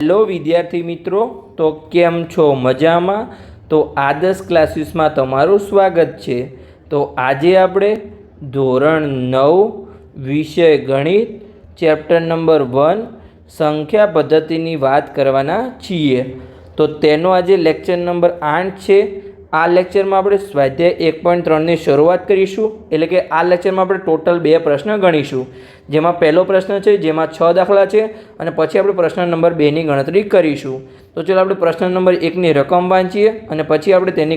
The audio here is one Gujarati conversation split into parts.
હેલો વિદ્યાર્થી મિત્રો, તો કેમ છો? મજામાં? તો આદર્શ ક્લાસીસમાં તમારું સ્વાગત છે. તો આજે આપણે ધોરણ નવ, વિષય ગણિત, ચેપ્ટર નંબર વન, સંખ્યા પદ્ધતિની વાત કરવાના છીએ. તો તેનો આજે લેક્ચર નંબર આઠ છે. આ લેક્ચરમાં આપણે સ્વાધ્યાય એક પોઈન્ટ ત્રણની શરૂઆત કરીશું. એટલે કે આ લેક્ચરમાં આપણે ટોટલ બે પ્રશ્ન ગણીશું. જેમાં પહેલો પ્રશ્ન છે, જેમાં છ દાખલા છે, અને પછી આપણે પ્રશ્ન નંબર બેની ગણતરી કરીશું. તો ચાલો આપણે પ્રશ્ન નંબર એકની રકમ વાંચીએ, અને પછી આપણે તેની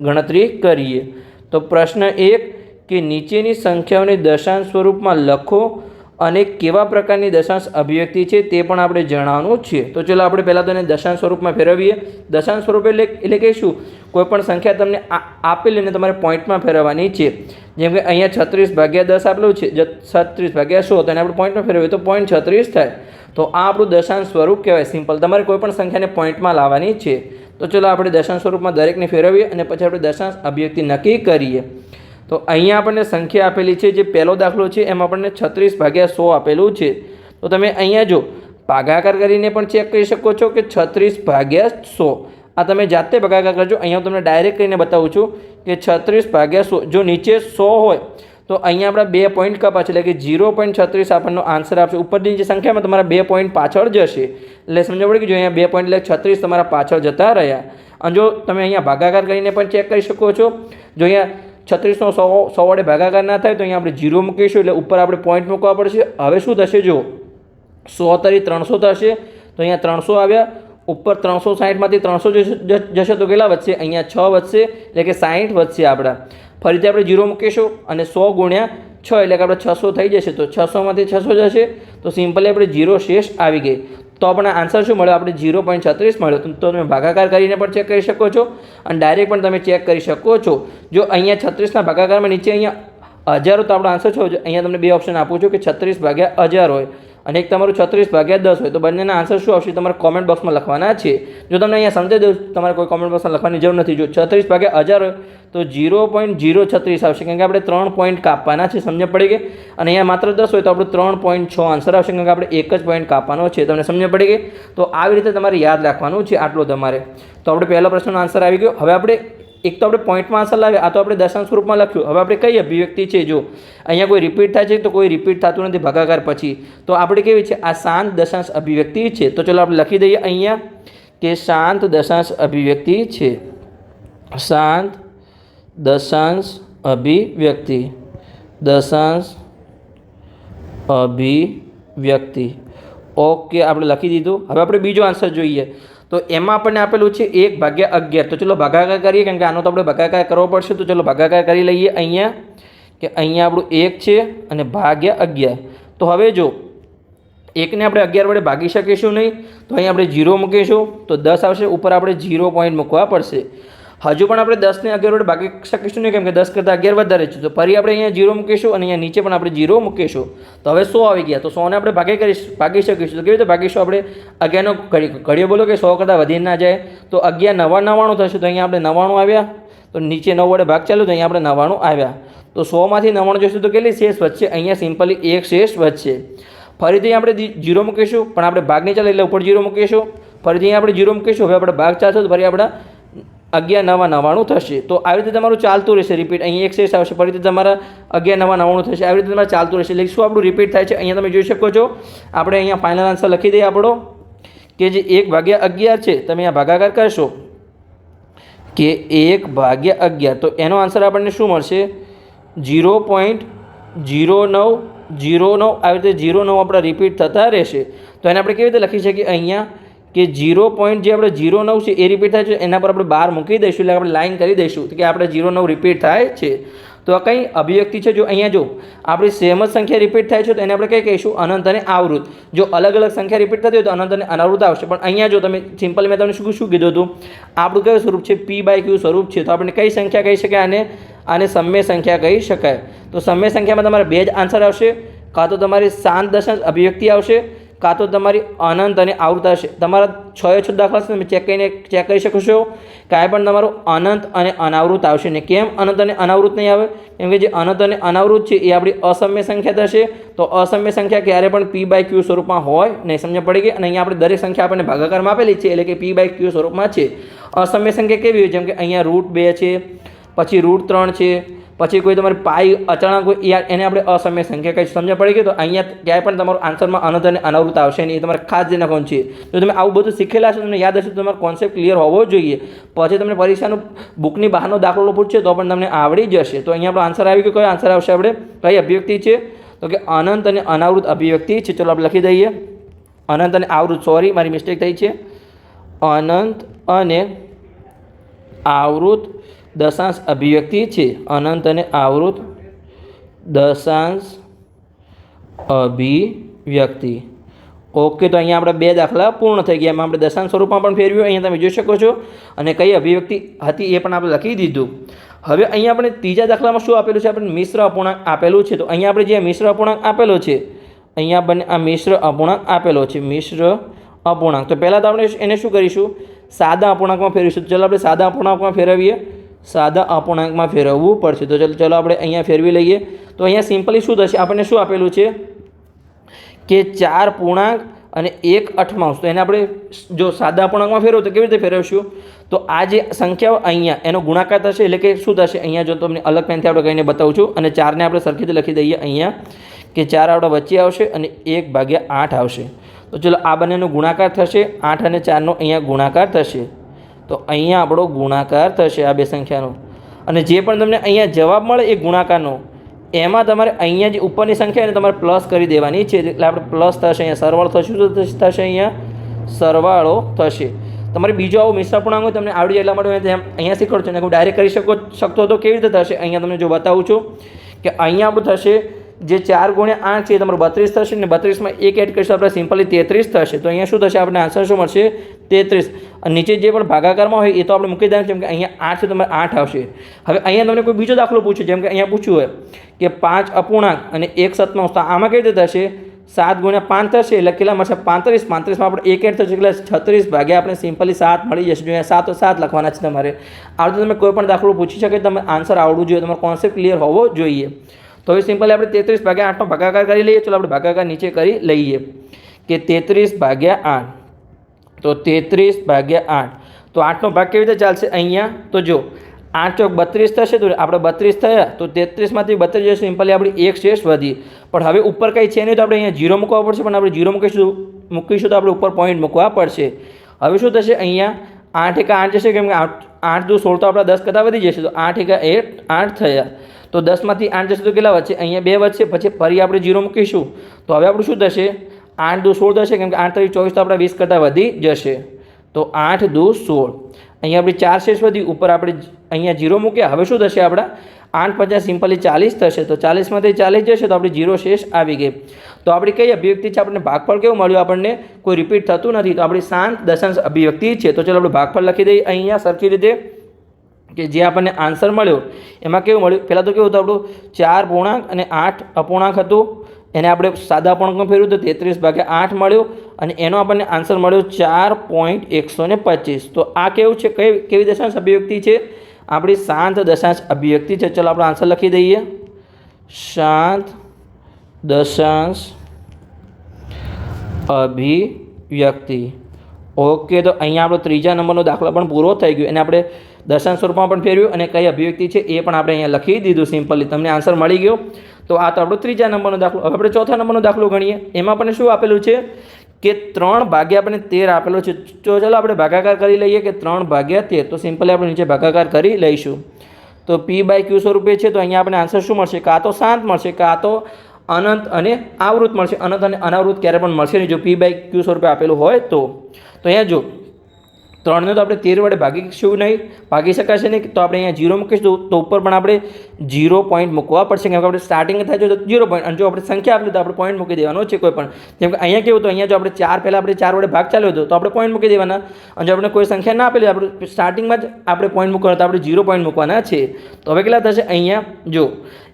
ગણતરી કરીએ. તો પ્રશ્ન એક, કે નીચેની સંખ્યાઓને દશાંશ સ્વરૂપમાં લખો અને કેવા પ્રકારની દશાંશ અભિવ્યક્તિ છે તે પણ આપણે જણાવવાનું છે. તો ચલો આપણે પહેલાં તો એને દશાંશ સ્વરૂપમાં ફેરવીએ. દશાંશ સ્વરૂપ એટલે એટલે કે શું? કોઈ પણ સંખ્યા તમને આપેલી અને તમારે પોઈન્ટમાં ફેરવવાની છે. જેમ કે અહીંયા છત્રીસ ભાગ્યા દસ આપેલું છે. છત્રીસ ભાગ્યા સો, તો એને આપણે પોઈન્ટમાં ફેરવીએ તો પોઈન્ટ છત્રીસ થાય. તો આ આપણું દશાંશ સ્વરૂપ કહેવાય. સિમ્પલ. તમારે કોઈ પણ સંખ્યાને પોઈન્ટમાં લાવવાની છે. તો ચલો આપણે દશાંશ સ્વરૂપમાં દરેકને ફેરવીએ અને પછી આપણે દશાંશ અભિવ્યક્તિ નક્કી કરીએ. તો અહીંયા આપણને સંખ્યા આપેલી છે, જે પહેલો દાખલો છે, એમાં આપણને છત્રીસ ભાગ્યા સો આપેલું છે. તો તમે અહીંયા જો ભાગાકાર કરીને પણ ચેક કરી શકો છો કે છત્રીસ ભાગ્યા સો. આ તમે જાતે ભાગાકાર કરજો. અહીંયા હું તમને ડાયરેક્ટ કરીને બતાવું છું કે છત્રીસ ભાગ્યા સો, જો નીચે સો હોય, તો અહીંયા આપણા બે પોઈન્ટ કપા છે, એટલે કે ઝીરો પોઈન્ટ છત્રીસ આપણનો આન્સર આપશે. ઉપરની જે સંખ્યામાં તમારા બે પોઈન્ટ પાછળ જશે. એટલે સમજ પડે કે જો અહીંયા બે પોઈન્ટ એટલે છત્રીસ તમારા પાછળ જતા રહ્યા. અને જો તમે અહીંયા ભાગાકાર કરીને પણ ચેક કરી શકો છો, જો અહીંયા છત્રીસનો સો સો વડે ભાગાકાર ના થાય તો અહીંયા આપણે જીરો મૂકીશું એટલે ઉપર આપણે પોઈન્ટ મૂકવા પડશે. હવે શું થશે જો સો તરી ત્રણસો થશે. તો અહીંયા ત્રણસો આવ્યા. ઉપર ત્રણસો સાહીઠમાંથી ત્રણસો જશે તો કેટલા વધશે? અહીંયા છ વધશે. એટલે કે સાહીઠ વધશે આપણા. ફરીથી આપણે જીરો મૂકીશું અને સો ગુણ્યા છ એટલે કે આપણે છસો થઈ જશે. તો છસોમાંથી છસો જશે. તો સિમ્પલી આપણે જીરો શેષ આવી ગઈ. તો આપણને આન્સર શું મળ્યો? આપણે ઝીરો પોઈન્ટ છત્રીસ મળ્યો. તો તમે ભાગાકાર કરીને પણ ચેક કરી શકો છો અને ડાયરેક્ટ પણ તમે ચેક કરી શકો છો. જો અહીંયા છત્રીસના ભાગાકારમાં નીચે અહીંયા હજારો તો આપણો આન્સર છો અહીંયા તમને બે ઓપ્શન આપું છું કે છત્રીસ ભાગ્યા હજાર હોય. અને એક તમારું છત્રીસ ભાગ્યા દસ હોય તો બંનેના આન્સર શું આવશે? તમારે કોમેન્ટ બોક્સમાં લખવાના છે. જો તમને અહીંયા સમજાઈ દઉં તમારે કોઈ કોમેન્ટ બોક્સમાં લખવાની જરૂર નથી. જો છત્રીસ ભાગ્યા હજાર હોય તો જીરો પોઈન્ટ જીરો છત્રીસ આવશે. કારણ કે આપણે ત્રણ પોઈન્ટ કાપવાના છે, સમજ પડી ગઈ? અને અહીંયા માત્ર દસ હોય તો આપણે ત્રણ પોઈન્ટ છ આન્સર આવશે. કારણ કે આપણે એક જ પોઈન્ટ કાપવાનો છે. તમને સમજ પડી ગઈ? તો આવી રીતે તમારે યાદ રાખવાનું છે આટલું તમારે. તો આપણે પહેલા પ્રશ્નનો આન્સર આવી ગયો. હવે આપણે એક તો આપણે પોઈન્ટમાં આન્સર લાવે આ તો આપણે દશાંશ સ્વરૂપમાં લખ્યું. હવે આપણે કઈ અભિવ્યક્તિ છે, જો અહીંયા કોઈ રિપીટ થાય છે તો કોઈ રિપીટ થતું નથી, ભાગાકાર પછી. તો આપણે કેવી છે? આ શાંત દશાંશ અભિવ્યક્તિ છે. તો ચલો આપણે લખી દઈએ અહીંયા કે શાંત દશાંશ અભિવ્યક્તિ છે. શાંત દશાંશ અભિવ્યક્તિ. દશાંશ અભિવ્યક્તિ. ઓકે, આપણે લખી દીધું. હવે આપણે બીજો આન્સર જોઈએ. તો એમાં આપણને આપેલું છે એક ભાગ્યા અગિયાર. તો ચલો ભાગાકાર કરીએ, કારણ કે આનો તો આપણે ભાગાકાર કરવો પડશે, તો ચલો ભાગાકાર કરી લઈએ અહીંયા, કે અહીંયા આપણું એક છે અને ભાગ્યા અગિયાર. તો હવે જો, એકને આપણે અગિયાર વડે ભાગી શકીશું નહીં, તો અહીંયા આપણે જીરો મૂકીશું, તો દસ આવશે, ઉપર આપણે જીરો પોઈન્ટ મૂકવા પડશે. હજુ પણ આપણે દસને અગિયાર વડે ભાગી શકીશું નહીં, કેમ કે દસ કરતાં અગિયાર વધારે છે. તો ફરી આપણે અહીંયા જીરો મૂકીશું અને અહીંયા નીચે પણ આપણે જીરો મૂકીશું. તો હવે સો આવી ગયા. તો સોને આપણે ભાગી કરી ભાગી શકીશું. તો કેવી રીતે ભાગીશું આપણે? અગિયારનો ઘડી ઘડીઓ બોલો કે સો કરતાં વધી ના જાય. તો અગિયાર નવા નવ્વાણું થશે. તો અહીંયા આપણે નવ્વાણું આવ્યા. તો નીચે નવ વડે ભાગ ચાલુ તો અહીંયા આપણે નવ્વાણું આવ્યા. તો સોમાંથી નવ્વાણું જોઈશું તો કેટલી શેષ વધશે? અહીંયા સિમ્પલી એક શેષ વધશે. ફરીથી આપણે જીરો મૂકીશું, પણ આપણે ભાગ નહીં ચાલે એટલે ઉપર જીરો મૂકીશું. ફરીથી આપણે જીરો મૂકીશું. હવે આપણે ભાગ ચાલશે તો ફરી આપણા અગિયાર, નવા નવ્વાણું થશે. તો આવી રીતે તમારું ચાલતું રહેશે રિપીટ અહીંયા એક શેષ આવશે ફરીથી તમારા અગિયાર, નવા નવ્વાણું થશે. આવી રીતે તમારે ચાલતું રહેશે. એટલે શું આપણું રિપીટ થાય છે? અહીંયા તમે જોઈ શકો છો. આપણે અહીંયા ફાઇનલ આન્સર લખી દઈએ આપણો. કે જે એક ભાગ્યા અગિયાર છે, તમે અહીંયા ભાગાકાર કરશો. કે એક ભાગ્યા અગિયાર. તો એનો આન્સર આપણને શું મળશે? જીરો પોઈન્ટ જીરો નવ જીરો નવ. આવી રીતે જીરો નવ આપણા રિપીટ થતા રહેશે. તો એને આપણે કેવી રીતે લખી શકીએ? અહીંયા કે જીરો પોઈન્ટ જે આપણે જીરો નવ છે એ રિપીટ થાય છે, એના પર આપણે બહાર મૂકી દઈશું, એટલે આપણે લાઈન કરી દઈશું કે આપણે જીરો નવ રિપીટ થાય છે. તો આ કંઈ અભિવ્યક્તિ છે, જો અહીંયા જો આપણી સેમ જ સંખ્યા રિપીટ થાય છે, તો એને આપણે કંઈ કહીશું? અનંત અને આવૃત. જો અલગ અલગ સંખ્યા રિપીટ થતી હોય તો અનંત અને અનાવૃત આવશે. પણ અહીંયા જો તમે સિમ્પલ મેં તમને શું શું કીધું હતું? આપણું કયું સ્વરૂપ છે? પી બાય ક્યુ સ્વરૂપ છે. તો આપણે કઈ સંખ્યા કહી શકાય? આને આને સમય સંખ્યા કહી શકાય. તો સમય સંખ્યામાં તમારે બે જ આન્સર આવશે. કાં તો તમારી શાંત દશાંશ અભિવ્યક્તિ આવશે. કાં તો તમારી અનંત અને આવૃત હશે. તમારા છ એ છ દાખલા છે, તમે ચેક કરીને ચેક કરી શકો છો. કાંઈ પણ તમારું અનંત અને અનાવૃત આવશે ને કેમ અનંત અને અનાવૃત નહીં આવે? કેમ કે જે અનંત અને અનાવૃત છે, એ આપણી અસમ્ય સંખ્યા થશે. તો અસમ્ય સંખ્યા ક્યારે પણ પી બાય ક્યુ સ્વરૂપમાં હોય, નહીં સમજ પડી ગઈ? અને અહીંયા આપણે દરેક સંખ્યા આપણને ભાગાકારમાં આપેલી છે, એટલે કે પી બાય ક્યુ સ્વરૂપમાં છે. અસમ્ય સંખ્યા કેવી હોય? જેમ કે અહીંયા રૂટ બે છે, પછી રૂટ ત્રણ છે પછી કોઈ તમારી પાઈ અચાનક કોઈ એને આપણે અસમ્ય સંખ્યા કંઈ સમજ પડી ગઈ તો અહીંયા ક્યાંય પણ તમારું આન્સરમાં અનંત અને અનાવૃત આવશે નહીં. એ તમારે ખાસ જે નાખવાનું છે. જો તમે આવું બધું શીખેલા છો તમને યાદ હશે તો તમારો કોન્સેપ્ટ ક્લિયર હોવો જોઈએ. પછી તમને પરીક્ષાનું બુકની બહારનો દાખલો પૂછશે તો પણ તમને આવડી જશે. તો અહીંયા આપણો આન્સર આવી ગયો. કયો આન્સર આવશે આપણે? કઈ અભિવ્યક્તિ છે? તો કે અનંત અને અનાવૃત અભિવ્યક્તિ છે. ચલો આપણે લખી દઈએ. અનંત અને આવૃત. સોરી મારી મિસ્ટેક થઈ છે. અનંત અને આવૃત દશાંશ અભિવ્યક્તિ છે. અનંત અને આવૃત દશાંશ અભિવ્યક્તિ. ઓકે, તો અહીંયા આપણે બે દાખલા પૂર્ણ થઈ ગયા. એમાં આપણે દશાંશ સ્વરૂપમાં પણ ફેરવ્યું. અહીંયા તમે જોઈ શકો છો. અને કઈ અભિવ્યક્તિ હતી એ પણ આપણે લખી દીધું. હવે અહીંયા આપણે ત્રીજા દાખલામાં શું આપેલું છે? આપણે મિશ્ર અપૂર્ણાંક આપેલું છે. તો અહીંયા આપણે જે મિશ્ર અપૂર્ણાંક આપેલો છે, અહીંયા બંને આ મિશ્ર અપૂર્ણાંક આપેલો છે. મિશ્ર અપૂર્ણાંક. તો પહેલાં તો આપણે એને શું કરીશું? સાદા અપૂર્ણાંકમાં ફેરવીશું. ચાલો આપણે સાદા અપૂર્ણાંકમાં ફેરવીએ. સાદા અપૂર્ણાંકમાં ફેરવવું પડશે. તો ચાલો ચાલો આપણે અહીંયા ફેરવી લઈએ. તો અહીંયા સિમ્પલી શું થશે? આપણને શું આપેલું છે? કે ચાર પૂર્ણાંક અને એક અઠમાંશ. તો એને આપણે જો સાદા અપૂર્ણાંકમાં ફેરવો તો કેવી રીતે ફેરવશું? તો આ જે સંખ્યાઓ અહીંયા, એનો ગુણાકાર થશે એટલે કે શું થશે? અહીંયા જો તમને અલગ પેનથી આપણે કહીને બતાવું છું અને ચારને આપણે સરખી લખી દઈએ અહીંયા કે ચાર આપણા વચ્ચે આવશે અને એક ભાગ્યા આઠ આવશે. તો ચલો આ બંનેનો ગુણાકાર થશે. આઠ અને ચારનો અહીંયા ગુણાકાર થશે. તો અહીંયા આપણો ગુણાકાર થશે આ બે સંખ્યાનો. અને જે પણ તમને અહીંયા જવાબ મળે એ ગુણાકારનો, એમાં તમારે અહીંયા જે ઉપરની સંખ્યા એને તમારે પ્લસ કરી દેવાની છે. એટલે આપણે પ્લસ થશે અહીંયા. સરવાળો થશે થશે? અહીંયા? સરવાળો થશે. તમારે બીજો આવો મિશ્ર પૂર્ણાંક હોય, તમને આવડી એટલા માટે અહીંયા શીખવાડું છું. અને હું ડાયરેક્ટ કરી શકો શકતો તો કેવી રીતે થશે? અહીંયા તમને જો બતાવું છું કે અહીંયા આપણું થશે જે ચાર ગુણ્યા આઠ છે એ તમારું બત્રીસ થશે ને બત્રીસમાં એક એડ કરીશું આપણે સિમ્પલી તેત્રીસ થશે. તો અહીંયા શું થશે? આપણે આન્સર શું મળશે? તેત્રીસ. અને નીચે જે પણ ભાગાકારમાં હોય એ તો આપણે મૂકી દેવાનું જેમ કે અહીંયા આઠ છે તમારે આઠ આવશે. હવે અહીંયા તમને કોઈ બીજો દાખલો પૂછે જેમ કે અહીંયા પૂછ્યું હોય કે પાંચ અપૂર્ણાંક અને એક સતમાં તો આમાં કઈ રીતે થશે? સાત ગુણ્યા પાંચ થશે, એટલે કેટલા મળશે? પાંત્રીસ. પાંત્રીસમાં આપણે એક એડ થશે, એટલે છત્રીસ ભાગ્યા આપણે સિમ્પલી સાત મળી જશે. જોઈએ સાત સાત લખવાના છે તમારે. આ રીતે તમે કોઈ પણ દાખલો પૂછી શકે, તમે આન્સર આવડવું જોઈએ. તમારો કોન્સેપ્ટ ક્લિયર હોવો જોઈએ. તો હવે સિમ્પલી આપણે તેત્રીસ ભાગ્યા આઠનો ભાગાકાર કરી લઈએ. ચલો આપણે ભાગાકાર નીચે કરી લઈએ કે તેત્રીસ ભાગ્યા આઠ. તો તેત્રીસ ભાગ્યા આઠ. તો આઠનો ભાગ કેવી રીતે ચાલશે? અહીંયા. તો જો, આઠ ચોક બત્રીસ થશે તો આપણે બત્રીસ થયા. તો તેત્રીસમાંથી બત્રીસ જશે સિમ્પલી આપણી એક શેષ વધી. પણ હવે ઉપર કંઈ છે નહીં તો આપણે અહીંયા જીરો મૂકવા પડશે. પણ આપણે જીરો મૂકીશું મૂકીશું તો આપણે ઉપર પોઈન્ટ મૂકવા પડશે. હવે શું થશે અહીંયા? આઠ એક આઠ જશે કેમ કે આઠ આઠ દુ સોળ તો આપણા દસ કરતાં વધી જશે. તો આઠ એકા એટ આઠ થયા. તો દસમાંથી આઠ જશે તો કેટલા વચ્ચે અહીંયા બે વચ્ચે પછી ફરી આપણે જીરો મૂકીશું. તો હવે આપણું શું થશે? આઠ દુ સોળ થશે, કેમ કે આઠ તારીખ ચોવીસ તો આપણા વીસ કરતાં વધી જશે. તો આઠ દુ સોળ. અહીંયા આપણે ચાર શેષ વધી. ઉપર આપણે અહીંયા જીરો મૂક્યા. હવે શું થશે આપણા? આઠ પચાસ સિમ્પલી ચાલીસ થશે, તો ચાલીસમાંથી ચાલીસ જશે, તો આપણી જીરો શેષ આવી ગઈ. તો આપણી કઈ અભિવ્યક્તિ છે? આપણને ભાગફળ કેવું મળ્યું? આપણને કોઈ રિપીટ થતું નથી. તો આપણી શાંત દશાંશ અભિવ્યક્તિ છે. તો ચાલો આપણે ભાગફળ લખી દઈએ અહીંયા સરખી રીતે, કે જે આપણને આન્સર મળ્યો, એમાં કેવું મળ્યું? પહેલાં તો કેવું હતું આપણું? ચાર પૂર્ણાંક અને આઠ અપૂર્ણાંક હતું. એને આપણે સાદા અપૂર્ણાંકમાં ફેરવ્યું તો તેત્રીસ ભાગ્યા આઠ મળ્યું, અને એનો આપણને આન્સર મળ્યો ચાર પોઈન્ટ એકસો ને પચીસ. તો આ કેવું છે? કઈ, કેવી દશાંશ અભિવ્યક્તિ છે? આપણી શાંત દશાંશ અભિવ્યક્તિ છે, ચલો આપણે આન્સર લખી દઈએ. શાંત દશાંશ અભિવ્યક્તિ. ઓકે તો અહીંયા આપણો ત્રીજા નંબરનો દાખલો પણ પૂરો થઈ ગયો. અને આપણે દશાંશ સ્વરૂપમાં પણ ફેરવ્યું અને કઈ અભિવ્યક્તિ છે એ પણ આપણે અહીંયા લખી દીધું સિમ્પલી. તમને આન્સર મળી ગયો. તો આ તો આપણો ત્રીજા નંબરનો દાખલો. હવે આપણે ચોથા નંબરનો દાખલો ગણીએ. એમાં આપણને શું આપેલું છે? કે ત્રણ ભાગ્યા આપણને તેર આપેલો છે. તો ચાલો આપણે ભાગાકાર કરી લઈએ કે ત્રણ ભાગ્યા તેર. તો સિમ્પલી આપણે નીચે ભાગાકાર કરી લઈશું. તો પી બાય ક્યુ સ્વરૂપે છે, તો અહીંયા આપણે આન્સર શું મળશે? કાં તો શાંત મળશે, કાં તો અનંત અને આવૃત મળશે. અનંત અને અનાવૃત ક્યારે પણ મળશે નહીં. જો પી બાય ક્યુ સ્વરૂપે આપેલું હોય તો. તો અહીંયા જો ત્રણને તો આપણે તેર વડે ભાગી શું નહીં. ભાગી શકાશે નહીં, તો આપણે અહીંયા જીરો મૂકીશું. તો ઉપર પણ આપણે જીરો પોઈન્ટ મૂકવા પડશે. કેમ કે આપણે સ્ટાર્ટિંગ થાય છે, તો જીરો પોઈન્ટ અને જો આપણે સંખ્યા આપી તો આપણે પોઈન્ટ મૂકી દેવાનો છે કોઈ પણ જેમ કે અહીંયા કેવું તો અહીંયા જો આપણે ચાર પહેલાં આપણે ચાર વડે ભાગ ચાલ્યો હતો, તો આપણે પોઈન્ટ મૂકી દેવાના. અને જો આપણે કોઈ સંખ્યા ના આપેલી આપણે સ્ટાર્ટિંગમાં જ આપણે પોઈન્ટ મૂકવાના, તો આપણે જીરો પોઈન્ટ મૂકવાના છે. તો હવે કેટલા થશે? અહીંયા જો,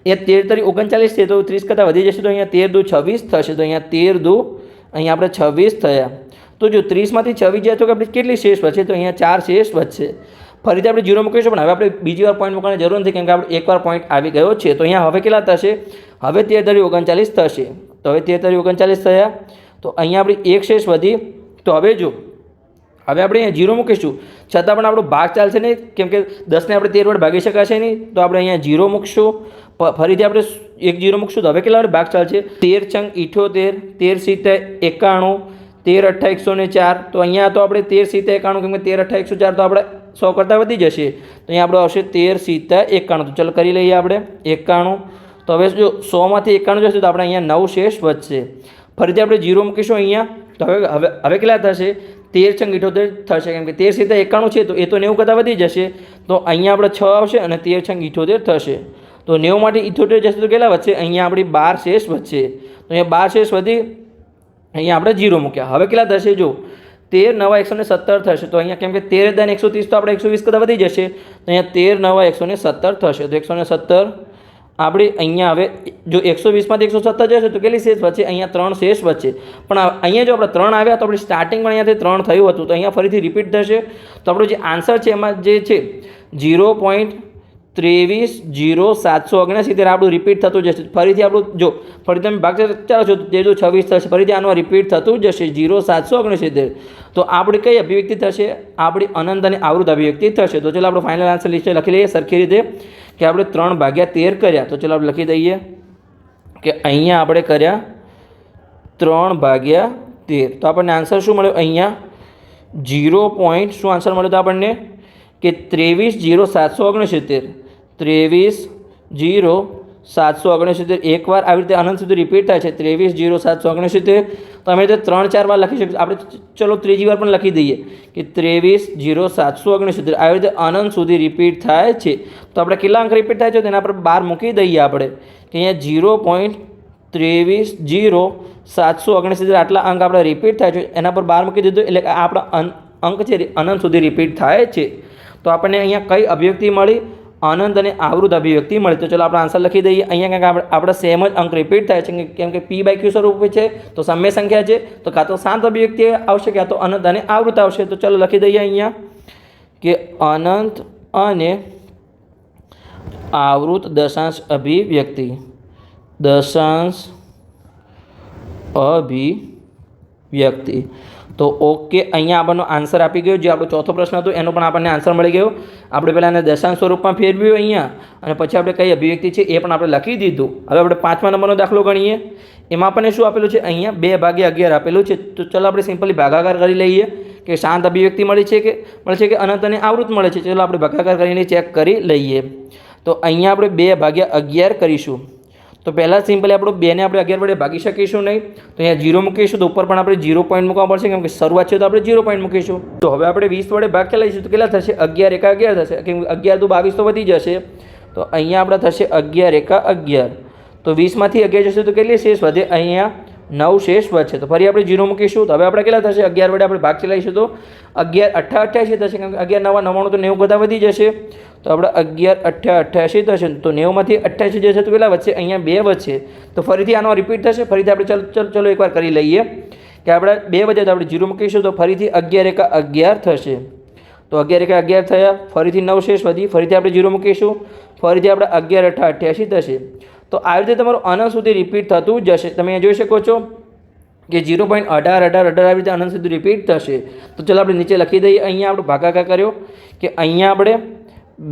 એ તેર તરી ઓગણચાલીસ છે, તો ત્રીસ કરતાં વધી જશે, તો અહીંયા તેર દુ છવ્વીસ થશે, તો અહીંયા તેર દુ, અહીંયા આપણે છવ્વીસ થયા. તો જો ત્રીસમાંથી છવ્વીસ જાય તો આપણે કેટલી શેષ વધશે? તો અહીંયા ચાર શેષ વધશે. ફરીથી આપણે જીરો મૂકીશું, પણ હવે આપણે બીજી વાર પોઈન્ટ મૂકવાની જરૂર નથી, કેમ કે આપણે એકવાર પોઈન્ટ આવી ગયો છે. તો અહીંયા હવે કેટલા થશે? હવે તેર તરી ઓગણચાલીસ થશે. તો હવે તેર તરી ઓગણચાલીસ થયા. તો અહીંયા આપણી એક શેષ વધી. તો હવે જો, હવે આપણે અહીંયા જીરો મૂકીશું. છતાં પણ આપણો ભાગ ચાલશે નહીં, કેમ કે દસને આપણે તેર વડે ભાગી શકાશે નહીં. તો આપણે અહીંયા જીરો મૂકશું. ફરીથી આપણે એક જીરો મૂકશું. તો હવે કેટલા ભાગ ચાલશે? તેર ચંગ ઇઠોતેર, તેર સિત્તેર, એકાણું તેર અઠ્ઠા ને ચાર. તો અહીંયા તો આપણે તેર સીતા એકાણું, કેમ તેર અઠ્ઠા ચાર તો આપણે સો કરતાં વધી જશે. તો અહીંયા આપણો આવશે તેર સીતા એકાણું. તો ચાલો કરી લઈએ આપણે એકાણું. તો હવે જો સોમાંથી એકાણું જશે તો આપણે અહીંયા નવ શેષ વધશે. ફરીથી આપણે જીરો મૂકીશું અહીંયા. તો હવે હવે હવે કેટલા થશે? તેર છંગ ઇઠોતેર થશે, કેમ કે તેર સીતા એકાણું છે, તો એ તો નેવું કરતાં વધી જશે. તો અહીંયા આપણે છ આવશે અને તેર છંગ ઇઠોતેર થશે. તો નેવું માટે ઇઠોતેર જશે તો કેટલા વધશે? અહીંયા આપણી બાર શેષ વધશે. તો અહીંયા બાર શેષ વધી અહીંયા આપણે જીરો મૂક્યા. હવે કેટલા થશે જો? તેર, નવા, એકસો ને સત્તર થશે. તો અહીંયા કેમ કે તેર દાન એકસો ત્રીસ તો આપણે એકસો વીસ કરતાં વધી જશે. તો અહીંયા તેર, નવા, એકસો ને સત્તર થશે. તો એકસો ને સત્તર આપણે અહીંયા હવે જો એકસો વીસમાંથી એકસો સત્તર જશે તો કેટલી શેષ વચ્ચે અહીંયા ત્રણ શેષ વચ્ચે પણ અહીંયા જો આપણે ત્રણ આવ્યા તો આપણે સ્ટાર્ટિંગમાં અહીંયાથી ત્રણ થયું હતું. તો અહીંયા ફરીથી રિપીટ થશે. તો આપણો જે આન્સર છે એમાં જે છે ઝીરો પોઈન્ટ ત્રેવીસ, જીરો, સાતસો ઓગણસિત્તેર આપણું રિપીટ થતું જશે. ફરીથી આપણું, જો, ફરીથી તમે ભાગ ચાલો છો તે જો છવ્વીસ થશે, ફરીથી આનું રિપીટ થતું જશે. જીરો, સાતસો ઓગણસિત્તેર તો. આપણી કઈ અભિવ્યક્તિ થશે? આપણી અનંત અને આવૃત અભિવ્યક્તિ થશે. તો ચલો આપણો ફાઇનલ આન્સર લિસ્ટ લખી લઈએ સરખી રીતે કે આપણે ત્રણ ભાગ્યા તેર કર્યા. તો ચલો આપણે લખી દઈએ કે અહીંયા આપણે કર્યા ત્રણ ભાગ્યા તેર. તો આપણને આન્સર શું મળ્યો? અહીંયા જીરો પોઈન્ટ શું આન્સર મળ્યો તો આપણને? કે ત્રેવીસ, જીરો, સાતસો ઓગણસિત્તેર. ત્રેવીસ જીરો સાતસો ઓગણસિત્તેર. એકવાર આવી રીતે અનંત સુધી રિપીટ થાય છે. ત્રેવીસ જીરો સાતસો ઓગણસિત્તેર. તમે તે ત્રણ ચાર વાર લખી શકશો આપણે ચલો ત્રીજી વાર પણ લખી દઈએ કે ત્રેવીસ જીરો સાતસો ઓગણસિત્તેર. આવી રીતે અનંત સુધી રિપીટ થાય છે. તો આપણે કેટલા અંક રિપીટ થાય છે? તેના પર બાર મૂકી દઈએ આપણે. કે અહીંયા જીરો પોઈન્ટ ત્રેવીસ જીરો સાતસો ઓગણસિત્તેર આટલા અંક આપણે રિપીટ થાય છે. એના પર બાર મૂકી દીધું એટલે આપણા અંક છે અનંત સુધી રિપીટ થાય છે. તો આપણને અહીંયા કઈ અભિવ્યક્તિ મળી? અનંત અને આવૃત અભિવ્યક્તિ મળે. તો ચલો આપણે આન્સર લખી દઈએ. અહીંયા આપણે આપણે સેમ જ અંક રિપીટ થાય છે. કેમ કે પી બાય ક્યુ સ્વરૂપે છે. તો સમય સંખ્યા છે. તો કાં તો શાંત અભિવ્યક્તિ આવશે, કાં તો અનંત અને આવૃત આવશે. તો ચલો લખી દઈએ અહીંયા કે અનંત અને આવૃત દશાંશ અભિવ્યક્તિ. દશાંશ અભિવ્યક્તિ. તો ઓકે અહીંયા આપણનો આન્સર આપી ગયો. જે આપણો ચોથો પ્રશ્ન હતો, એનો પણ આપણને આન્સર મળી ગયો. આપણે પહેલાં એને દશાંશ સ્વરૂપમાં ફેરવ્યું અહીંયા. અને પછી આપણે કઈ અભિવ્યક્તિ છે એ પણ આપણે લખી દીધું. હવે આપણે પાંચમા નંબરનો દાખલો ગણીએ. એમાં આપણને શું આપેલું છે? અહીંયા બે ભાગે અગિયાર આપેલું છે. તો ચલો આપણે સિમ્પલી ભાગાકાર કરી લઈએ કે શાંત અભિવ્યક્તિ મળી છે કે, મળે છે કે અનંત અને આવૃત મળે છે? ચલો આપણે ભાગાકાર કરીને ચેક કરી લઈએ. તો અહીંયા આપણે બે ભાગ્યા અગિયાર કરીશું. તો પહેલાં સિમ્પલી આપણું બેને આપણે અગિયાર વડે ભાગી શકીશું નહીં. તો અહીંયા જીરો મૂકીશું, તો ઉપર પણ આપણે જીરો પોઈન્ટ મૂકવા પડશે કેમ કે શરૂઆત છે તો આપણે જીરો પોઈન્ટ મૂકીશું. તો હવે આપણે વીસ વડે ભાગ ચલાવીશું તો કેટલા થશે? અગિયાર એકા અગિયાર થશે. કેમ અગિયાર તો બાવીસ તો વધી જશે. તો અહીંયા આપણે થશે અગિયાર એકા અગિયાર. તો વીસમાંથી અગિયાર જશે તો કેટલી શેષ વધે અહીંયા નવ શેષ વધશે તો ફરી આપણે જીરો મૂકીશું. તો હવે આપણે કેટલા થશે? અગિયાર વડે આપણે ભાગ ચલાવીશું તો અગિયાર અઠ્ઠા અઠ્યાસી થશે કેમ કે અગિયાર નવા નવ્વાણું તો નેવું બધા વધી જશે. તો આપણે અગિયાર અઠ્ઠા અઠ્યાસી થશે. તો નેવુંમાંથી અઠ્યાસી જશે તો કેટલા વધશે અહીંયા બે વધશે તો ફરીથી આનો રિપીટ થશે. ફરીથી આપણે ચલો ચલો ચલો એકવાર કરી લઈએ. કે આપણે બે વધે તો આપણે જીરો મૂકીશું. તો ફરીથી અગિયાર એકા અગિયાર થશે. તો અગિયાર એકા અગિયાર થયા. ફરીથી નવ શેષ વધી. ફરીથી આપણે જીરો મૂકીશું. ફરીથી આપણે અગિયાર અઠ્ઠા અઠ્યાસી થશે. તો આવી રીતે તમારું અનંત સુધી રિપીટ થતું જશે. તમે અહીંયા જોઈ શકો છો કે જીરો પોઈન્ટ અઢાર અઢાર અઢાર આવી રીતે અનંત સુધી રિપીટ થશે. તો ચાલો આપણે નીચે લખી દઈએ. અહીંયા આપણે ભાગાકાર કર્યો કે અહીંયા આપણે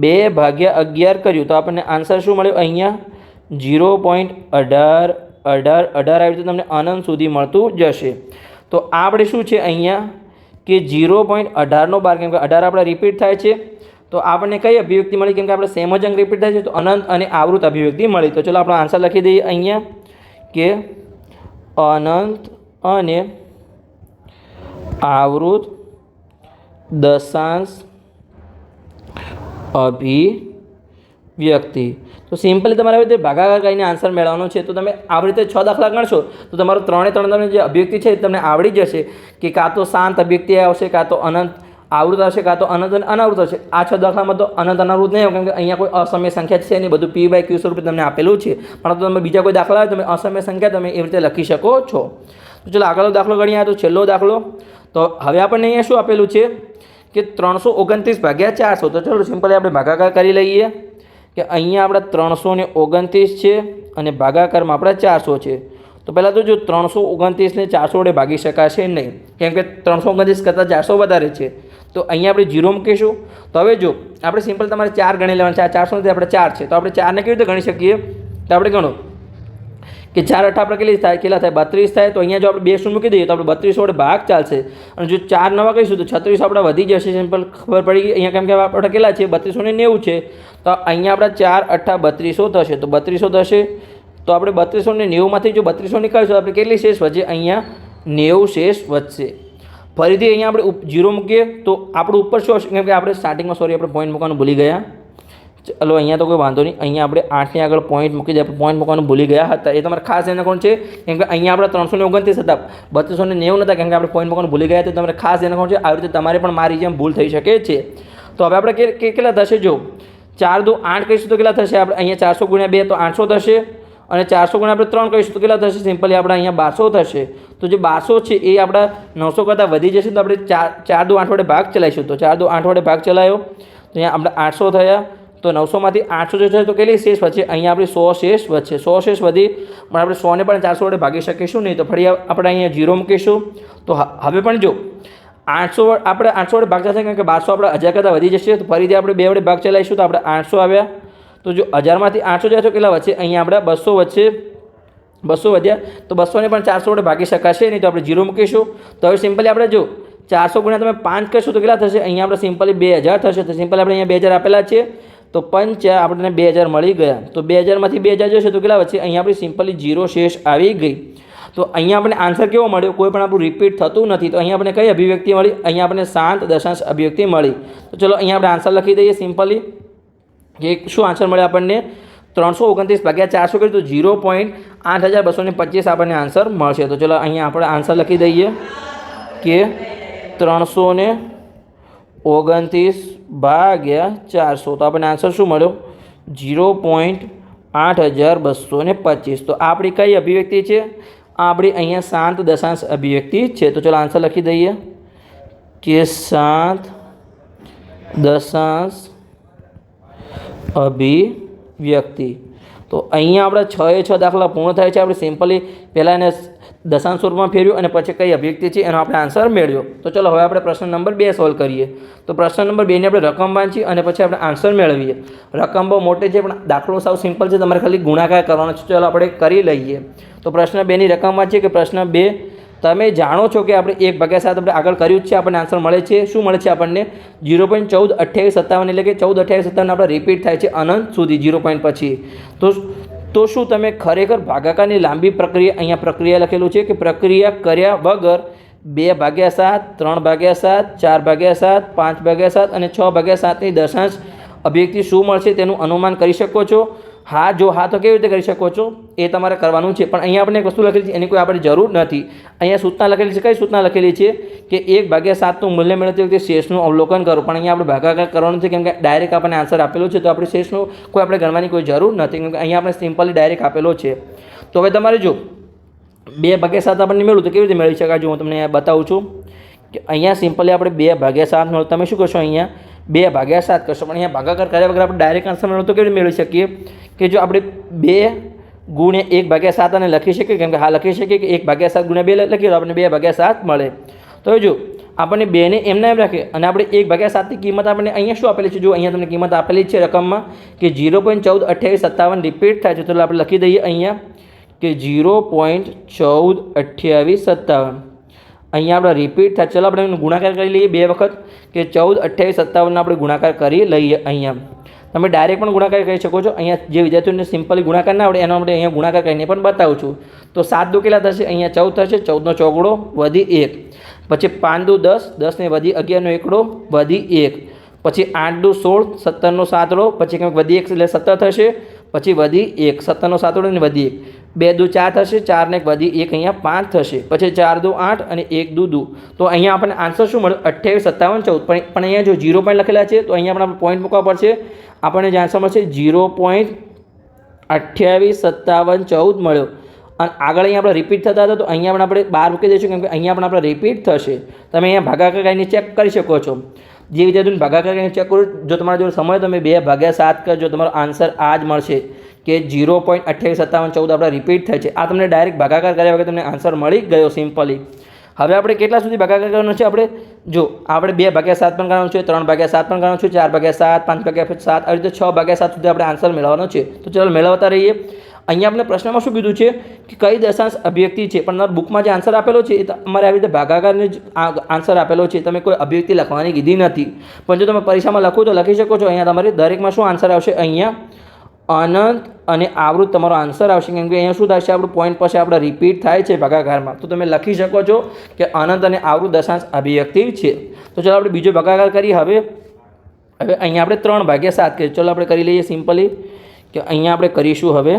બે ભાગ્યા અગિયાર કર્યું. તો આપણને આન્સર શું મળ્યો? અહીંયા જીરો પોઈન્ટ અઢાર અઢાર અઢાર આવી રીતે તમને અનંત સુધી મળતું જશે. તો આપણે શું છે અહીંયા? કે જીરો પોઈન્ટ અઢારનો બાર, કેમ કે અઢાર આપણે રિપીટ થાય છે. તો આપણને કઈ અભિવ્યક્તિ મળી? કેમ કે આપણે સેમ જ અંગ રિપીટ થાય છે, તો અનંત અને આવૃત અભિવ્યક્તિ મળી. તો ચલો આપણો આન્સર લખી દઈએ અહીંયા, કે અનંત અને આવૃત દશાંશ અભિવ્યક્તિ. તો સિમ્પલી તમારે આવી રીતે ભાગાકાર કરીને આન્સર મેળવવાનો છે. તો તમે આવી રીતે છ દાખલા ગણશો, તો તમારો ત્રણે ત્રણ તમને જે અભિવ્યક્તિ છે તમને આવડી જશે, કે કાં તો શાંત અભિવ્યક્તિ આવશે, કાં તો અનંત આવૃત હશે કાં તો અનંત અને અનાવૃત હશે. આ છ દાખલામાં તો અનંત, અનાવૃત નહીં કેમ કે અહીંયા કોઈ અસમય સંખ્યા છે નહીં. બધું પી બાય ક્યુ સ્વરૂપે તમને આપેલું છે. પણ તમે બીજા કોઈ દાખલા આવે તમે અસમય સંખ્યા તમે એવી રીતે લખી શકો છો. તો ચલો આગળનો દાખલો ગણીએ. તો છેલ્લો દાખલો. તો હવે આપણને અહીંયા શું આપેલું છે? કે ત્રણસો ઓગણત્રીસ ભાગ્યા ચારસો. તો ચલો સિમ્પલી આપણે ભાગાકાર કરી લઈએ. કે અહીંયા આપણા ત્રણસો ને ઓગણત્રીસ છે અને ભાગાકારમાં આપણા ચારસો છે. તો પહેલાં તો જો ત્રણસો ઓગણત્રીસને ચારસો વડે ભાગી શકાશે નહીં. કેમ કે ત્રણસો ઓગણત્રીસ કરતાં ચારસો વધારે છે. તો અહીંયા આપણે જીરો મૂકીશું. તો હવે જો, આપણે સિમ્પલ તમારે ચાર ગણી લેવાના છે. આ ચારસો નથી, આપણે ચાર છે. તો આપણે ચારને કેવી રીતે ગણી શકીએ? તો આપણે ગણો. કે ચાર અઠા આપણે કેટલી થાય? કેટલા થાય? બત્રીસ થાય. તો અહીંયા જો આપણે બે શૂન્ય મૂકી દઈએ, તો આપણે બત્રીસ વડે ભાગ ચાલશે. અને જો ચાર નવા કહીશું, તો છત્રીસ આપણા વધી જશે. સિમ્પલ ખબર પડી ગઈ. અહીંયા કેમ કે આપણે કેટલા છે? બત્રીસો ને નેવું છે. તો અહીંયા આપણા ચાર અઠ્ઠા બત્રીસો થશે. તો બત્રીસો થશે. તો આપણે બત્રીસો ને નેવુંમાંથી જો બત્રીસો નીકળીશું આપણે કેટલી શેષ વધશે? અહીંયા નેવું શેષ વધશે. ફરીથી અહીંયા આપણે જીરો મૂકીએ તો આપણું ઉપર શું હશે કેમ કે આપણે સ્ટાર્ટિંગમાં સોરી આપણે પોઈન્ટ મૂકવાનું ભૂલી ગયા. ચલો, અહીંયા તો કોઈ વાંધો નહીં. અહીંયા આપણે આઠની આગળ પોઈન્ટ મૂકી દે પોઈન્ટ મૂકવાનું ભૂલી ગયા હતા. એ તમારે ખાસ એને કોણ છે? કેમ કે અહીંયા આપણે ત્રણસો ને ઓગણત્રીસ હતા. બત્રીસો ને નેવું નતા. કેમ કે આપણે પોઈન્ટ મૂકવાનું ભૂલી ગયા તો તમારે ખાસ એને કોણ છે? આવી રીતે તમારે પણ મારી જેમ ભૂલ થઈ શકે છે. તો હવે આપણે કેટલા થશે જો? ચાર દો આઠ કહીશું તો કેટલા થશે? આપણે અહીંયા ચારસો ગુણ્યા બે તો આઠસો થશે. અને ચારસો ગુણ્યા આપણે ત્રણ કહીશું, તો કેટલા થશે? સિમ્પલી આપણે અહીંયા બારસો થશે. તો જે બારસો છે, એ આપણા નવસો કરતાં વધી જશે, તો આપણે ચાર ચાર દો આઠ વડે ભાગ ચલાવીશું. તો ચાર દો આઠ વડે ભાગ ચલાવ્યો તો અહીંયા આપણે આઠસો થયા. તો નવસોમાંથી આઠસો જે છે તો કેટલી શેષ વધશે? અહીંયા આપણે સો શેષ વધશે. સો શેષ વધી, પણ આપણે સોને પણ ચારસો વડે ભાગી શકીશું નહીં. તો ફરી આપણે અહીંયા જીરો મૂકીશું. તો હવે પણ જો, આઠસો આપણે આઠસો વડે ભાગ થશે કારણ કે બારસો આપણે હજાર કરતાં વધી જશે. તો ફરીથી આપણે બે વડે ભાગ ચલાવીશું. તો આપણે આઠસો આવ્યા. તો જો હજારમાંથી આઠસો જાય તો કેટલા વચ્ચે અહીંયા આપણે બસો વચ્ચે બસો વધ્યા, તો બસોને પણ ચારસો વડે ભાગી શકાશે, નહીં તો આપણે જીરો મૂકીશું. તો હવે સિમ્પલી આપણે જો ચારસો ગુણ્યા તમે પાંચ કરશો તો કેટલા થશે? અહીંયા આપણે સિમ્પલી બે હજાર થશે. તો સિમ્પલી આપણે અહીંયા બે હજાર આપેલા છે. તો પંચ આપણને બે હજાર મળી ગયા. તો બે હજારમાંથી બે હજાર જશે તો કેટલા વચ્ચે અહીંયા આપણી સિમ્પલી જીરો શેષ આવી ગઈ. તો અહીંયા આપણે આન્સર કેવો મળ્યો? કોઈ પણ આપણું રિપીટ થતું નથી. તો અહીંયા આપણે કઈ અભિવ્યક્તિ મળી? અહીંયા આપણે શાંત દશાંશ અભિવ્યક્તિ મળી. તો ચલો અહીંયા આપણે આન્સર લખી દઈએ સિમ્પલી. કે શું આન્સર મળે આપણને? ત્રણસો ઓગણત્રીસ ભાગ્યા ચારસો કરીએ તો ઝીરો પોઈન્ટ આઠ હજાર બસો ને પચીસ આપણને આન્સર મળશે. તો ચલો અહીંયા આપણે આન્સર લખી દઈએ કે ત્રણસો ને ઓગણત્રીસ ભાગ્યા ચારસો. તો આપણને આન્સર શું મળ્યો? ઝીરો પોઈન્ટ આઠ હજાર બસો ને પચીસ. તો આપણી કઈ અભિવ્યક્તિ છે? આપણી અહીંયા શાંત દશાંશ અભિવ્યક્તિ છે. તો ચલો આન્સર લખી દઈએ કે શાંત દશાંશ અભિવ્યક્તિ. તો અહીંયા આપણે છ એ છ દાખલા પૂર્ણ થાય છે. આપણે સિમ્પલી પહેલાં એને દશાંશ સ્વરૂપમાં ફેર્યું અને પછી કઈ અભિવ્યક્તિ છે એનો આપણે આન્સર મેળવ્યો. તો ચલો હવે આપણે પ્રશ્ન નંબર બે સોલ્વ કરીએ. તો પ્રશ્ન નંબર બેની આપણે રકમ વાંચી અને પછી આપણે આન્સર મેળવીએ. રકમ બહુ મોટી છે, પણ દાખલો સાવ સિમ્પલ છે. તમારે ખાલી ગુણાકાર કરવાનો છે. ચલો આપણે કરી લઈએ. તો પ્રશ્ન બેની રકમ વાંચીએ કે પ્રશ્ન બે તમે જાણો છો કે આપણે એક ભાગ્યા સાત આપણે આગળ કર્યું જ છે, આપણને આન્સર મળે છે. શું મળે છે આપણને? જીરો પોઈન્ટ ચૌદ અઠ્યાવીસ સત્તાવન એટલે કે ચૌદ અઠ્યાવીસ સત્તાવન આપણે રિપીટ થાય છે અનંત સુધી જીરો પોઈન્ટ પછી. તો તો શું તમે ખરેખર ભાગાકારની લાંબી પ્રક્રિયા અહીંયા પ્રક્રિયા લખેલું છે કે પ્રક્રિયા કર્યા વગર બે ભાગ્યા સાત, ત્રણ ભાગ્યા સાત, ચાર ભાગ્યા સાત, પાંચ ભાગ્યા સાત અને છ ભાગ્યા સાતની દશાંશ અભિવ્યક્તિ શું મળશે તેનું અનુમાન કરી શકો છો? હા, જો હા, તો કેવી રીતે કરી શકો છો? એ તમારે કરવાનું છે. પણ અહીંયા આપણે એક વસ્તુ લખેલી છે, એની કોઈ આપણે જરૂર નથી. અહીંયા સૂચના લખેલી છે, કઈ સૂચના લખેલી છે? કે એક ભાગ્યા સાતનું મૂલ્ય મેળવતી વખતે શેષનું અવલોકન કરો. પણ અહીંયા આપણે ભાગાકાર કરવાનું છે, કેમ કે ડાયરેક્ટ આપણને આન્સર આપેલો છે, તો આપણે શેષનું કોઈ આપણે ગણવાની કોઈ જરૂર નથી, કેમ અહીંયા આપણે સિમ્પલી ડાયરેક્ટ આપેલો છે. તો હવે તમારે જો, બે ભાગ્યા સાત આપણને મેળવું તો કેવી રીતે મેળવી શકાય? જો હું તમને બતાવું છું કે અહીંયા સિમ્પલી આપણે બે ભાગ્યા સાત મેળવ તમે શું કરશો અહીંયા? બે ભાગ્યા સાત કરશો. પણ અહીંયા ભાગાકાર કર્યા વગર આપણે ડાયરેક્ટ આન્સર મેળવો તો કેવી રીતે મેળવી શકીએ? કે જો આપણે બે ગુણ્યા એક ભાગ્યા સાત અને લખી શકીએ, કેમ કે હા લખી શકીએ કે એક ભાગ્યા સાત ગુણ્યા બે લખીએ તો આપણને બે ભાગ્યા સાત મળે. તો જો, આપણને બેને એમને એમ રાખીએ અને આપણે એક ભાગ્યા સાતની કિંમત આપણને અહીંયા શું આપેલી છે? જો અહીંયા તમને કિંમત આપેલી છે રકમમાં કે જીરો પોઈન્ટ ચૌદ અઠ્યાવીસ સત્તાવન રિપીટ થાય છે, તો આપણે લખી દઈએ અહીંયા કે જીરો પોઈન્ટ ચૌદ અઠ્યાવીસ સત્તાવન. અહીંયા આપણે રિપીટ થાય. ચલો આપણે એનો ગુણાકાર કરી લઈએ બે વખત, કે ચૌદ, અઠ્યાવીસ, સત્તાવનનો આપણે ગુણાકાર કરી લઈએ અહીંયા. તમે ડાયરેક્ટ પણ ગુણાકાર કરી શકો છો. અહીંયા જે વિદ્યાર્થીઓને સિમ્પલી ગુણાકાર ના આવડે, એનો આપણે અહીંયા ગુણાકાર કરીને પણ બતાવું છું. તો સાત દુ કેટલા થશે? અહીંયા ચૌદ થશે. ચૌદનો ચોગડો વધી એક. પછી પાંચ દુ દસ, દસને વધી અગિયારનો એકડો વધી એક. પછી આઠ દુ સોળ, સત્તરનો સાતડો, પછી કંઈક વધી એક એટલે સત્તર થશે, પછી વધી એક, સત્તરનો સાતડો ને વધી એક. બે દુ ચાર થશે, ચાર ને એક વધી એક અહીંયા પાંચ થશે. પછી ચાર દુ આઠ અને એક દુ દુ. તો અહીંયા આપણને આન્સર શું મળ્યો અઠ્યાવીસ, સત્તાવન, ચૌદ. પણ પણ અહીંયા જો જીરો પોઈન્ટ લખેલા છે, તો અહીંયા આપણે પોઈન્ટ મૂકવા પડશે. આપણને જે આન્સર મળશે જીરો પોઈન્ટ અઠ્યાવીસ, સત્તાવન, ચૌદ મળ્યો. અને આગળ અહીંયા આપણે રિપીટ થતા હતા, તો અહીંયા પણ આપણે બાર મૂકી દઈશું, કેમ કે અહીંયા પણ આપણે રિપીટ થશે. તમે અહીંયા ભાગાકાર કરીને ચેક કરી શકો છો. જે તમે ભાગાકાર કરીને ચેક કરું, જો તમારા જોડે સમય તમે બે ભાગ્યા સાત કરજો તમારો આન્સર આ જ મળશે કે જીરો પોઈન્ટ અઠ્યાવીસ સત્તાવન ચૌદ આપણે રિપીટ થાય છે. આ તમને ડાયરેક્ટ ભાગાકાર કર્યા વગર તમને આન્સર મળી ગયો સિમ્પલી હવે આપણે કેટલા સુધી ભાગાકાર કરવાનો છે આપણે? જો, આપણે બે ભાગ્યા સાત પણ કરવાનું છે, ત્રણ ભાગ્યા સાત પણ કરવાનું છે, ચાર ભાગ્યા સાત, પાંચ ભાગ્યા સાત, આવી રીતે છ ભાગ્યા સાત સુધી આપણે આન્સર મેળવવાનો છે. તો ચાલો મેળવતા રહીએ. અહીંયા આપણે પ્રશ્નમાં શું કીધું છે કે કઈ દશાંશ અભિવ્યક્તિ છે? પણ તમારા બુકમાં જે આન્સર આપેલો છે એ તમારે આવી રીતે ભાગાકારને જ આન્સર આપેલો છે. તમે કોઈ અભિવ્યક્તિ લખવાની કીધી નથી. પણ જો તમે પરીક્ષામાં લખો તો લખી શકો છો. અહીંયા તમારે દરેકમાં શું આન્સર આવશે? અહીંયા અનંત અને આવૃત તમારો આન્સર આવશે. કેમ કે અહીંયા શું છે આપણું પોઈન્ટ પછી આપણે રિપીટ થાય છે ભાગાકારમાં. તો તમે લખી શકો છો કે અનંત અને આવૃત દશાંશ અભિવ્યક્તિ છે. તો ચાલો આપણે બીજો ભાગાકાર કરીએ હવે. હવે અહીંયા આપણે ત્રણ ભાગ્યા સાત કરીએ. ચલો આપણે કરી લઈએ સિમ્પલી કે અહીંયા આપણે કરીશું હવે.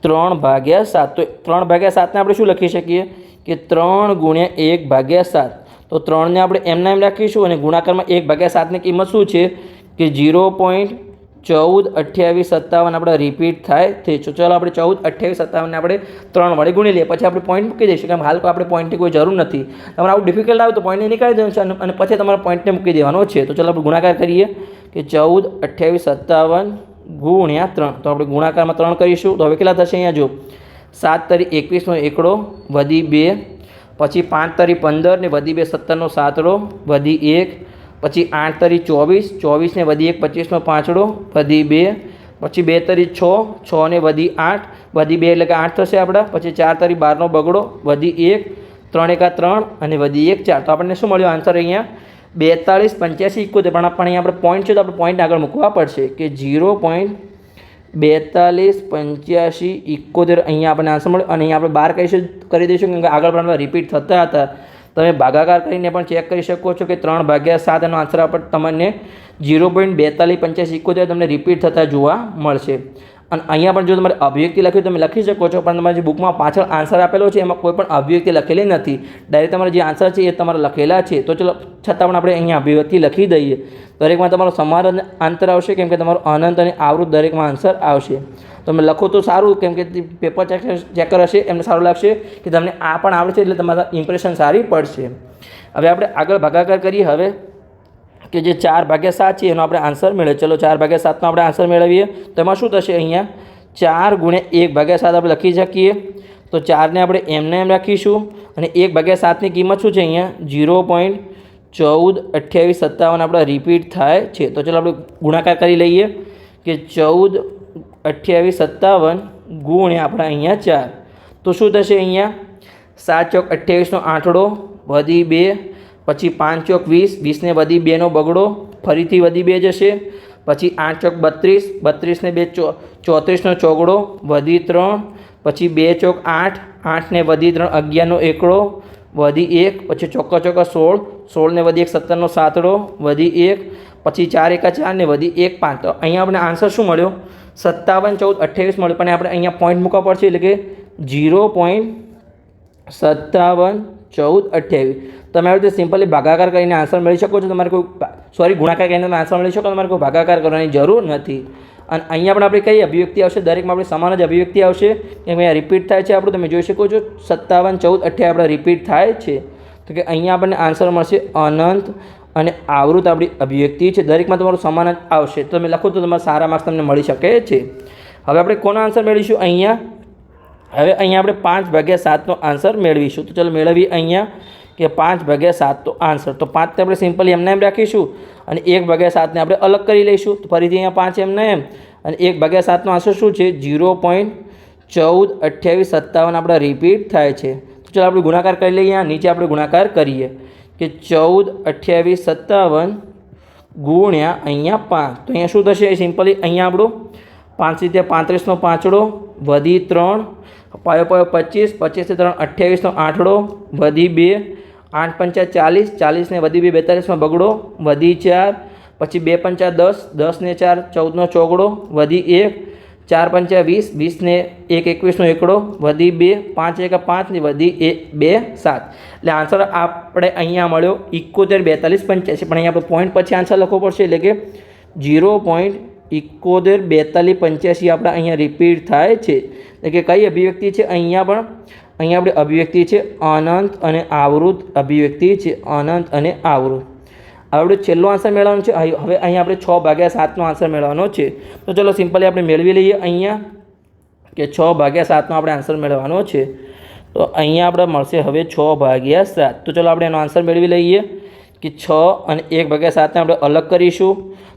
ત્રણ ભાગ્યા સાત. તો ત્રણ ભાગ્યા સાતને આપણે શું લખી શકીએ? કે ત્રણ ગુણ્યા એક ભાગ્યા સાત. તો ત્રણને આપણે એમના એમ રાખીશું અને ગુણાકારમાં એક ભાગ્યા સાતની કિંમત શું છે? કે ઝીરો પોઈન્ટ ચૌદ અઠ્યાવીસ સત્તાવન આપણે રિપીટ થાય. તે ચાલો આપણે ચૌદ અઠ્યાવીસ સત્તાવનને આપણે ત્રણ વડે ગુણી લઈએ. પછી આપણે પોઈન્ટ મૂકી દઈશું. કેમ? હાલ આપણે પોઈન્ટની કોઈ જરૂર નથી. તમારે આવું ડિફિકલ્ટ આવે તો પોઈન્ટને નીકાળી દેવાનું છે અને પછી તમારે પોઈન્ટને મૂકી દેવાનો છે. તો ચાલો આપણે ગુણાકાર કરીએ. કે ચૌદ અઠ્યાવીસ સત્તાવન ગુણ્યા ત્રણ. તો આપણે ગુણાકારમાં ત્રણ કરીશું. તો હવે કેટલા થશે અહીંયા જો સાત તરી એકવીસનો એકડો, વધી બે. પછી પાંચ તરી પંદર ને વધી બે સત્તરનો સાતડો, વધી એક. પછી આઠ તરી ચોવીસ ચોવીસને વધી એક પચીસનો પાંચડો, વધી બે. પછી બે તરી છ છ ને વધી આઠ. વધી બે એટલે કે આઠ થશે આપણા. પછી ચાર તરી બારનો બગડો, વધી એક. ત્રણ એકા ત્રણ અને વધી એક ચાર. તો આપણને શું મળ્યો આન્સર અહીંયા? બેતાળીસ, પંચ્યાસી ઇકોતેર પણ આપણે અહીંયા આપણે પોઈન્ટ છે તો આપણે પોઈન્ટ આગળ મૂકવા પડશે કે ઝીરો પોઈન્ટ બેતાલીસ પંચ્યાસી ઇકોતેર અહીંયા આપણને આન્સર મળ્યો. અને અહીંયા આપણે બાર કહીશું કરી દઈશું કેમ કે આગળ પણ રિપીટ થતા હતા. તમે ભાગાકાર કરીને પણ ચેક કરી શકો છો કે ત્રણ ભાગ્યા સાત એનો આન્સર આપણે તમને ઝીરો પોઈન્ટ બેતાલીસ પંચ્યાસી ઇકોતેર તમને રિપીટ થતા જોવા મળશે. અને અહીંયા પણ જો તમારે અભિવ્યક્તિ લખી તમે લખી શકો છો, પણ તમારે જે બુકમાં પાછળ આન્સર આપેલો છે, એમાં કોઈ પણ અભિવ્યક્તિ લખેલી નથી. ડાયરેક્ટ તમારે જે આન્સર છે એ તમારે લખેલા છે. તો ચલો, છતાં પણ આપણે અહીંયા અભિવ્યક્તિ લખી દઈએ. દરેકમાં તમારો સમાન આંતર આવશે, કેમ કે તમારો અનંત અને આવૃત દરેકમાં આન્સર આવશે. તમે લખો તો સારું, કેમ કે પેપર ચેકર ચેકર હશે, એમને સારું લાગશે કે તમને આ પણ આવડશે એટલે તમારા ઇમ્પ્રેશન સારી પડશે. હવે આપણે આગળ ભાગાકાર કરીએ, હવે કે જે ચાર ભાગ્યા સાત છે, એનો આપણે આન્સર મેળવીએ. ચલો, ચાર ભાગ્યા સાતનો આપણે આન્સર મેળવીએ. તો એમાં શું થશે અહીંયા? ચાર ગુણ્યા એક ભાગ્યા સાત આપણે લખી શકીએ. તો ચારને આપણે એમને એમ રાખીશું. અને એક ભાગ્યા સાતની કિંમત શું છે અહીંયા? ઝીરો પોઈન્ટ ચૌદ અઠ્યાવીસ સત્તાવન આપણે રિપીટ થાય છે. તો ચલો આપણે ગુણાકાર કરી લઈએ કે ચૌદ અઠ્યાવીસ સત્તાવન ગુણ્યા આપણે અહીંયા ચાર. તો શું થશે અહીંયા? સાત ચોક અઠ્યાવીસનો આંકડો વધી બે પછી પાંચ ચોક વીસ, વીસને વધી બેનો બગડો, ફરીથી વધી બે જશે. પછી આઠ ચોક બત્રીસ, બત્રીસને બે ચો, ચોત્રીસનો ચોગડો, વધી ત્રણ. પછી બે ચોક આઠ, આઠને વધી ત્રણ, અગિયારનો એકડો, વધી એક. પછી ચોક્કા ચોક્કા સોળ, સોળને વધી એક, સત્તરનો સાતડો, વધી એક. પછી ચાર એકા ચાર ને વધી એક પાંચ. તો અહીંયા આપણે આન્સર શું મળ્યો? સત્તાવન, ચૌદ, અઠ્યાવીસ મળ્યો. પણ આપણે અહીંયા પોઈન્ટ મૂકવા પડશે એટલે કે ઝીરો પોઈન્ટ સત્તાવન, ચૌદ, અઠ્યાવીસ. તમે આવી રીતે સિમ્પલી ભાગાકાર કરીને આન્સર મેળવી શકો છો. તમારે કોઈ સોરી ગુણાકાર કરીને તમે આન્સર મેળવી શકો તમારે કોઈ ભાગાકાર કરવાની જરૂર નથી. અને અહીંયા પણ આપણે કઈ અભિવ્યક્તિ આવશે? દરેકમાં આપણે સમાન જ અભિવ્યક્તિ આવશે. કે અહીંયા રિપીટ થાય છે આપણું, તમે જોઈ શકો છો. સત્તાવન, ચૌદ, અઠ્યાવીસ આપણે રિપીટ થાય છે. તો કે અહીંયા આપણને આન્સર મળશે અનંત અને આવૃત આપણી અભિવ્યક્તિ છે. દરેકમાં તમારું સમાન જ આવશે. તો તમે લખો તો તમારા સારા માર્ક્સ તમને મળી શકે છે. હવે આપણે કોનો આન્સર મેળવીશું? અહીંયા. હવે અહીંયા આપણે પાંચ ભાગ્યા સાતનો આન્સર મેળવીશું. તો ચાલો મેળવીએ અહીંયા. કે પાંચ ભાગ્યા સાતનો આન્સર તો પાંચને આપણે સિમ્પલી એમને એમ રાખીશું અને એક ભાગ્યા સાતને આપણે અલગ કરી લઈશું. તો ફરીથી અહીંયા પાંચ એમને એમ. અને એક ભાગ્યા સાતનો આન્સર શું છે? ઝીરો પોઈન્ટ ચૌદ અઠ્યાવીસ સત્તાવન આપણા રિપીટ થાય છે. તો ચાલો આપણે ગુણાકાર કરી લઈએ. નીચે આપણે ગુણાકાર કરીએ. કે ચૌદ અઠ્યાવીસ સત્તાવન ગુણ્યા અહીંયા પાંચ. તો અહીંયા શું થશે? સિમ્પલી અહીંયા આપણો પાંચ રીતે પાંત્રીસનો પાંચડો વધી ત્રણ. પાયો પાયો પચીસ. પચીસથી ત્રણ અઠ્યાવીસનો આઠડો વધી બે. આઠ પંચા ચાલીસ ચાલીસને વધી બે બેતાલીસમાં બગડો, વધી ચાર, પછી બે પંચા દસ દસને ચાર, ચૌદનો ચોગડો, વધી એક, ચાર પંચા વીસ વીસને એક એકવીસનો એકડો, વધી બે, પાંચ એકા પાંચને વધી એ બે સાત. એટલે આન્સર આપણે અહીંયા મળ્યો ઇકોતેર બેતાલીસ પંચ્યાસી. પણ અહીંયા આપણે પોઈન્ટ પછી આન્સર લખવો પડશે એટલે કે ઝીરો પોઈન્ટ ઇકોતેર બેતાલીસ પંચ્યાસી આપણે અહીંયા રિપીટ થાય છે. એટલે કે કઈ અભિવ્યક્તિ છે? અહીંયા પણ અહીંયા આપણે અભિવ્યક્તિ છે અનંત અને આવૃત. અભિવ્યક્તિ છે અનંત અને આવૃત. આપણે છેલ્લો આન્સર મેળવવાનો છે. હવે અહીંયા આપણે છ ભાગ્યા સાતનો આન્સર મેળવવાનો છે. તો ચલો સિમ્પલી આપણે મેળવી લઈએ અહીંયા કે છ ભાગ્યા સાતનો આપણે આન્સર મેળવવાનો છે. તો અહીંયા આપણે મળશે હવે છ ભાગ્યા સાત. તો ચલો આપણે એનો આન્સર મેળવી લઈએ કે છ અને એક ભાગ્યા સાતને આપણે અલગ કરીશું.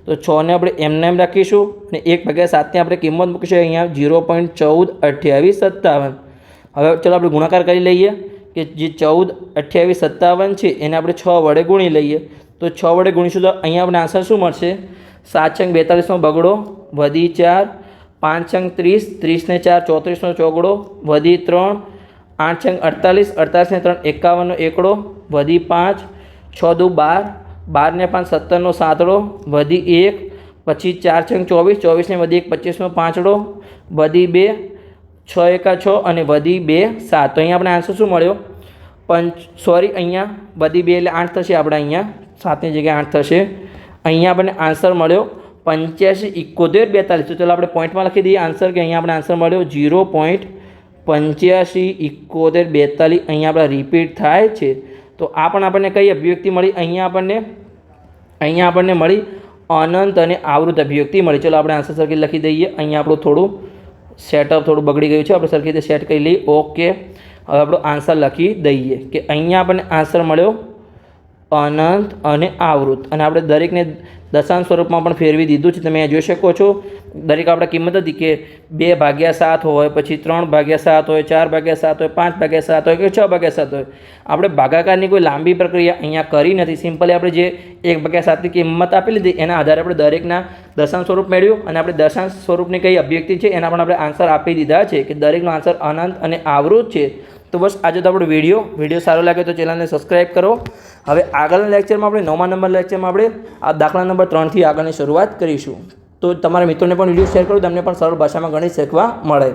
તો છને આપણે એમને એમ રાખીશું અને એક ભાગ્યા સાતની આપણે કિંમત મૂકીશું. અહીંયા ઝીરો પોઈન્ટ ચૌદ અઠ્યાવીસ સત્તાવન. હવે ચલો આપણે ગુણાકાર કરી લઈએ કે જે ચૌદ, અઠ્યાવીસ, સત્તાવન છે, એને આપણે છ વડે ગુણી લઈએ. તો છ વડે ગુણીશું તો અહીંયા આપણે આન્સર શું મળશે? સાત છંગ બેતાલીસનો બગડો, વધી ચાર, પાંચ છંગ ત્રીસ, ત્રીસને ચાર, ચોત્રીસનો ચોગડો, વધી ત્રણ, આઠ છંગ અડતાલીસ, અડતાલીસને ત્રણ, એકાવનનો એકડો, વધી પાંચ, છ દુ બાર, બારને પાંચ, સત્તરનો સાતડો, વધી એક, પછી ચાર છંગ ચોવીસ, ચોવીસને વધી એક પચીસનો પાંચડો, વધી બે છ એકા છ અને વધી બે સાત. તો અહીંયા આપણે આન્સર શું મળ્યો? પંચ સોરી અહીંયા વધી બે એટલે આઠ થશે આપણે અહીંયા. સાતની જગ્યાએ આઠ થશે. અહીંયા આપણને આન્સર મળ્યો પંચ્યાસી ઇકોતેર બેતાલીસ. તો ચાલો આપણે પોઈન્ટમાં લખી દઈએ આન્સર કે અહીંયા આપણે આન્સર મળ્યો જીરો પોઈન્ટ પંચ્યાસી ઇકોતેર બેતાલીસ. અહીંયા આપણે રિપીટ થાય છે. તો આ પણ આપણને કઈ અભિવ્યક્તિ મળી? અહીંયા આપણને અહીંયા આપણને મળી અનંત અને આવૃત અભિવ્યક્તિ મળી. ચલો આપણે આન્સર સરખી લખી દઈએ. અહીંયા આપણું થોડું સેટઅપ થોડું બગડી ગયું છે. આપણે સરખી રીતે સેટ કરી લઈએ. ઓકે હવે આપણો આન્સર લખી દઈએ કે અહીંયા આપણને આન્સર મળ્યો અનંત અને આવૃત. અને આપણે દરેકને દશાંશ સ્વરૂપમાં પણ ફેરવી દીધું છે. તમે જોઈ શકો છો. દરેક આપણે કિંમત હતી કે બે ભાગ્યા સાત હોય, પછી ત્રણ ભાગ્યા સાત હોય, ચાર ભાગ્યા સાત હોય, પાંચ ભાગ્યા સાત હોય કે છ ભાગ્યા સાત હોય. આપણે ભાગાકારની કોઈ લાંબી પ્રક્રિયા અહીંયા કરી નથી. સિમ્પલી આપણે જે એક ભાગ્યા સાતની કિંમત આપી લીધી, એના આધારે આપણે દરેકના દશાંશ સ્વરૂપ મેળવ્યું અને આપણે દશાંશ સ્વરૂપની કઈ અભિવ્યક્તિ છે, એના પણ આપણે આન્સર આપી દીધા છે કે દરેકનો આન્સર અનંત અને આવૃત છે. તો બસ આજે તો આપણો વીડિયો વીડિયો સારો લાગે તો ચેનલને સબસ્ક્રાઈબ કરો. હવે આગળના લેક્ચરમાં આપણે નવમા નંબર લેક્ચરમાં આપણે આ દાખલા નંબર ત્રણથી આગળની શરૂઆત કરીશું. તો તમારા મિત્રોને પણ વીડિયો શેર કરો, તમને પણ સરળ ભાષામાં ગણિત શીખવા મળે.